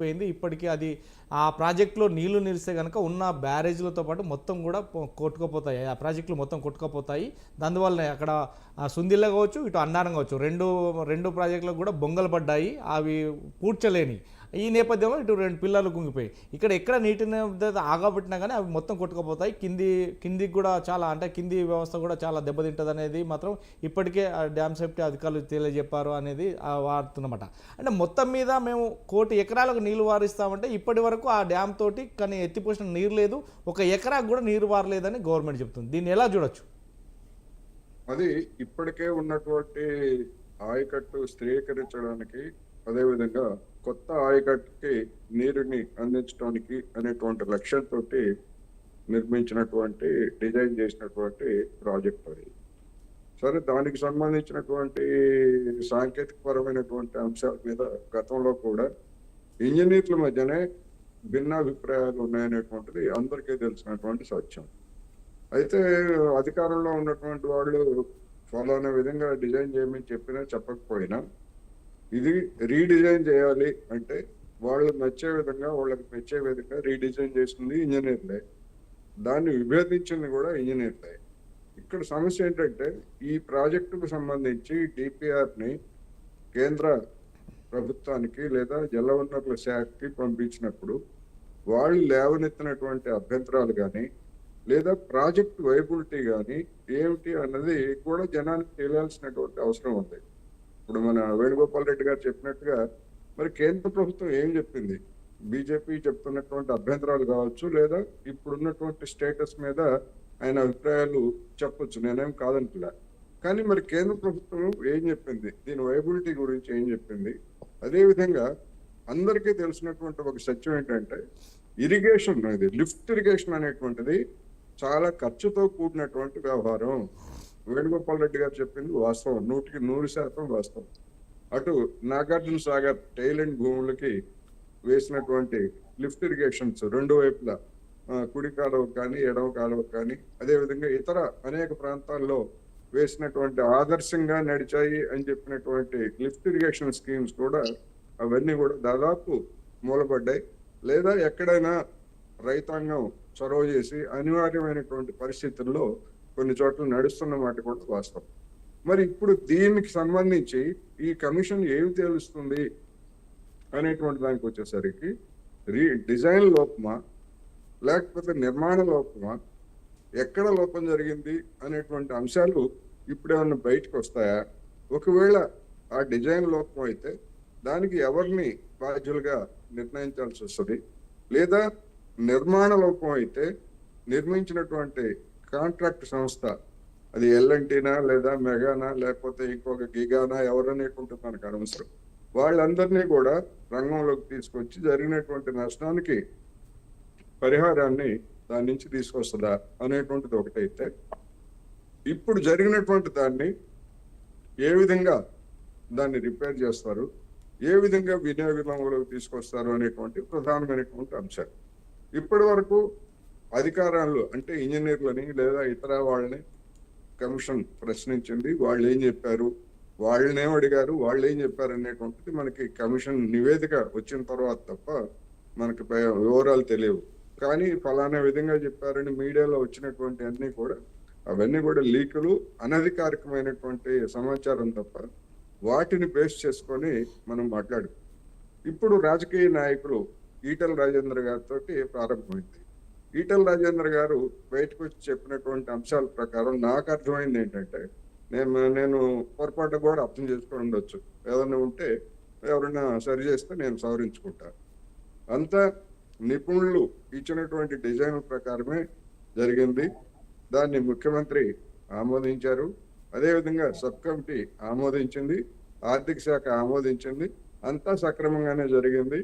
పోయింది. ఇప్పటికీ అది ఆ ప్రాజెక్టులో నీళ్ళు నిలిస్తే కనుక ఉన్న బ్యారేజ్లతో పాటు మొత్తం కూడా కొట్టుకుపోతాయి. ఆ ప్రాజెక్టులు మొత్తం కొట్టుకుపోతాయి. దానివల్ల అక్కడ ఆ సుందిల్ల కావచ్చు ఇటు అన్నారం కావచ్చు రెండు రెండు ప్రాజెక్టులకు కూడా బొంగలు పడ్డాయి. అవి పూడ్చలేని ఈ నేపథ్యంలో ఇటు రెండు పిల్లలు కుంగిపోయాయి. ఇక్కడ ఎక్కడ నీటిని ఆగబెట్టినా కానీ అవి మొత్తం కొట్టుకుపోతాయి. కింది కిందికి కూడా చాలా అంటే కింది వ్యవస్థ కూడా చాలా దెబ్బతింటుంది అనేది మాత్రం ఇప్పటికే ఆ డ్యామ్ సేఫ్టీ అధికారులు తెలియజెప్పారు అనేది ఆ వాడుతున్నమాట అంటే మొత్తం మీద మేము కోటి ఎకరాలకు నీళ్ళు వారిస్తామంటే ఇప్పటి వరకు ఆ డ్యామ్ తోటి కానీ ఎత్తిపోసిన నీరు లేదు. ఒక ఎకరాకు కూడా నీరు వారలేదని గవర్నమెంట్ చెప్తుంది. దీన్ని ఎలా చూడొచ్చు? అది ఇప్పటికే ఉన్నటువంటి ఆయకట్టు స్థిరీకరించడానికి అదేవిధంగా కొత్త ఆయకట్టుకి నీరుని అందించడానికి అనేటువంటి లక్ష్యంతో నిర్మించినటువంటి డిజైన్ చేసినటువంటి ప్రాజెక్ట్ అది. సరే దానికి సంబంధించినటువంటి సాంకేతికపరమైనటువంటి అంశాల మీద గతంలో కూడా ఇంజనీర్ల మధ్యనే భిన్నాభిప్రాయాలు ఉన్నాయనేటువంటిది అందరికీ తెలిసినటువంటి సత్యం. అయితే అధికారంలో ఉన్నటువంటి వాళ్ళు ఫలానా విధంగా డిజైన్ చేయమని చెప్పినా చెప్పకపోయినా ఇది రీడిజైన్ చేయాలి అంటే వాళ్ళకి నచ్చే విధంగా వాళ్ళకి నచ్చే విధంగా రీడిజైన్ చేసింది ఇంజనీర్లే. దాన్ని విభేదించింది కూడా ఇంజనీర్లే. ఇక్కడ సమస్య ఏంటంటే ఈ ప్రాజెక్టుకు సంబంధించి డిపిఆర్ని కేంద్ర ప్రభుత్వానికి లేదా జలవనరుల శాఖకి పంపించినప్పుడు వాళ్ళు లేవనెత్తినటువంటి అభ్యంతరాలు కానీ లేదా ప్రాజెక్ట్ వైబిలిటీ కానీ ఏమిటి అన్నది కూడా జనానికి తెలియాల్సినటువంటి అవసరం ఉంది. ఇప్పుడు మన వేణుగోపాల్ రెడ్డి గారు చెప్పినట్టుగా మరి కేంద్ర ప్రభుత్వం ఏం చెప్పింది? బీజేపీ చెప్తున్నటువంటి అభ్యంతరాలు కావచ్చు లేదా ఇప్పుడున్నటువంటి స్టేటస్ మీద ఆయన అభిప్రాయాలు చెప్పొచ్చు. నేనేం కాదంటున్నా. కానీ మరి కేంద్ర ప్రభుత్వం ఏం చెప్పింది? దీని వైబిలిటీ గురించి ఏం చెప్పింది? అదే విధంగా అందరికీ తెలిసినటువంటి ఒక సత్యం ఏంటంటే ఇరిగేషన్ ఇది లిఫ్ట్ ఇరిగేషన్ అనేటువంటిది చాలా ఖర్చుతో కూడినటువంటి వ్యవహారం. వేణుగోపాల్ రెడ్డి గారు చెప్పింది వాస్తవం. నూటికి నూరు శాతం వాస్తవం. అటు నాగార్జున సాగర్ టైలెండ్ భూములకి వేసినటువంటి లిఫ్ట్ ఇరిగేషన్స్ రెండు వైపులా కుడి కాలువ కానీ ఎడవ కాలువ కానీ అదేవిధంగా ఇతర అనేక ప్రాంతాల్లో వేసినటువంటి ఆదర్శంగా నడిచాయి అని చెప్పినటువంటి లిఫ్ట్ ఇరిగేషన్ స్కీమ్స్ కూడా అవన్నీ కూడా దాదాపు మూలపడ్డాయి. లేదా ఎక్కడైనా రైతాంగం చొరవ చేసి అనివార్యమైనటువంటి పరిస్థితుల్లో కొన్ని చోట్ల నడుస్తున్న మాట కూడా వాస్తవం. మరి ఇప్పుడు దీనికి సంబంధించి ఈ కమిషన్ ఏమి తెలుస్తుంది అనేటువంటి దానికి వచ్చేసరికి రీ డిజైన్ లోపమా లేకపోతే నిర్మాణ లోపమా ఎక్కడ లోపం జరిగింది అనేటువంటి అంశాలు ఇప్పుడేమన్నా బయటకు వస్తాయా? ఒకవేళ ఆ డిజైన్ లోపం అయితే దానికి ఎవరిని బాధ్యులుగా నిర్ణయించాల్సి వస్తుంది? లేదా నిర్మాణ లోపం అయితే నిర్మించినటువంటి కాంట్రాక్ట్ సంస్థ. అది ఎల్ఎన్టీనా లేదా మెగానా లేకపోతే ఇంకొక గిగానా ఎవరనేటువంటి మనకు అనవసరం. వాళ్ళందరినీ కూడా రంగంలోకి తీసుకొచ్చి జరిగినటువంటి నష్టానికి పరిహారాన్ని దాని నుంచి తీసుకొస్తుందా అనేటువంటిది ఒకటైతే ఇప్పుడు జరిగినటువంటి దాన్ని ఏ విధంగా దాన్ని రిపేర్ చేస్తారు ఏ విధంగా వినియోగంలోకి తీసుకొస్తారు అనేటువంటి ప్రధానమైనటువంటి అంశాలు. ఇప్పటి వరకు అధికారాలు అంటే ఇంజనీర్లని లేదా ఇతర వాళ్ళని కమిషన్ ప్రశ్నించింది. వాళ్ళు ఏం చెప్పారు? వాళ్ళనేం అడిగారు. వాళ్ళు ఏం చెప్పారు అనేటువంటిది మనకి కమిషన్ నివేదిక వచ్చిన తర్వాత తప్ప మనకి వివరాలు తెలియవు. కానీ ఫలానా విధంగా చెప్పారని మీడియాలో వచ్చినటువంటి అన్ని కూడా అవన్నీ కూడా లీకులు అనధికారికమైనటువంటి సమాచారం తప్ప వాటిని బేస్ చేసుకొని మనం మాట్లాడు ఇప్పుడు రాజకీయ నాయకులు ఈటల రాజేంద్ర గారితో ప్రారంభమైంది. ఈటల రాజేంద్ర గారు బయటకు వచ్చి చెప్పినటువంటి అంశాల ప్రకారం నాకు అర్థమైంది ఏంటంటే నేను నేను పొరపాటు కూడా అర్థం చేసుకొని ఉండొచ్చు. ఏదైనా ఉంటే ఎవరైనా సరి చేస్తే నేను సవరించుకుంటాను అంతా నిపుణులు ఇచ్చినటువంటి డిజైన్ ప్రకారమే జరిగింది. దాన్ని ముఖ్యమంత్రి ఆమోదించారు. అదేవిధంగా సబ్ కమిటీ ఆమోదించింది. ఆర్థిక శాఖ ఆమోదించింది. అంతా సక్రమంగానే జరిగింది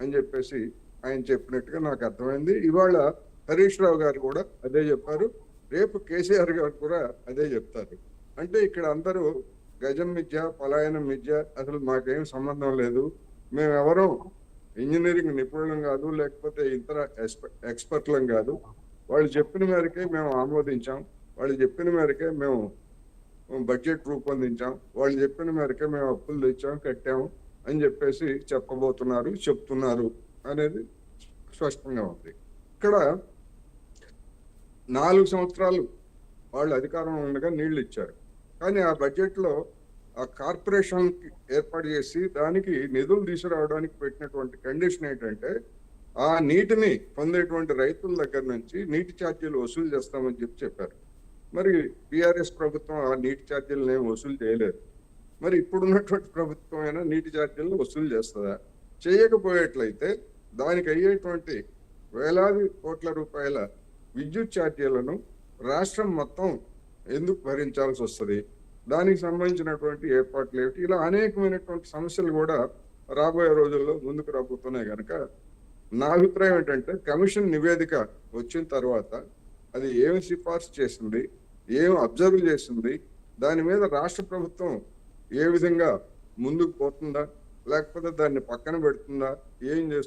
అని చెప్పేసి ఆయన చెప్పినట్టుగా నాకు అర్థమైంది. ఇవాళ హరీష్ రావు గారు కూడా అదే చెప్పారు. రేపు కేసీఆర్ గారు కూడా అదే చెప్తారు. అంటే ఇక్కడ అందరూ గజం మిథ్య పలాయనం మిథ్య అసలు మాకేం సంబంధం లేదు. మేము ఎవరో ఇంజనీరింగ్ నిపుణులం కాదు లేకపోతే ఇతర ఎక్స్పర్ట్లం కాదు. వాళ్ళు చెప్పిన మేరకే మేము ఆమోదించాం. వాళ్ళు చెప్పిన మేరకే మేము బడ్జెట్ రూపొందించాం. వాళ్ళు చెప్పిన మేరకే మేము అప్పులు తెచ్చాం కట్టాము అని చెప్పేసి చెప్పబోతున్నారు చెప్తున్నారు. అనేది స్పష్టంగా ఉంది. ఇక్కడ నాలుగు సంవత్సరాలు వాళ్ళు అధికారం ఉండగా నీళ్ళు ఇచ్చారు. కానీ ఆ బడ్జెట్లో ఆ కార్పొరేషన్ ఏర్పాటు చేసి దానికి నిధులు తీసుకురావడానికి పెట్టినటువంటి కండిషన్ ఏంటంటే ఆ నీటిని పొందేటువంటి రైతుల దగ్గర నుంచి నీటి ఛార్జీలు వసూలు చేస్తామని చెప్పి చెప్పారు. మరి బీఆర్ఎస్ ప్రభుత్వం ఆ నీటి ఛార్జీలను ఏం వసూలు చేయలేదు. మరి ఇప్పుడున్నటువంటి ప్రభుత్వం అయినా నీటి ఛార్జీలను వసూలు చేస్తుందా? చేయకపోయేట్లయితే దానికి అయ్యేటువంటి వేలాది కోట్ల రూపాయల విద్యుత్ ఛార్జీలను రాష్ట్రం మొత్తం ఎందుకు భరించాల్సి వస్తుంది? దానికి సంబంధించినటువంటి ఏర్పాట్లు ఏమిటి? ఇలా అనేకమైనటువంటి సమస్యలు కూడా రాబోయే రోజుల్లో ముందుకు రాబోతున్నాయి కనుక నా అభిప్రాయం ఏంటంటే కమిషన్ నివేదిక వచ్చిన తర్వాత అది ఏమి సిఫార్సు చేసింది ఏం అబ్జర్వ్ చేసింది దాని మీద రాష్ట్ర ప్రభుత్వం ఏ విధంగా ముందుకు పోతుందా లేకపోతే దాన్ని పక్కన పెడుతుందా ఏం చేస్తుందా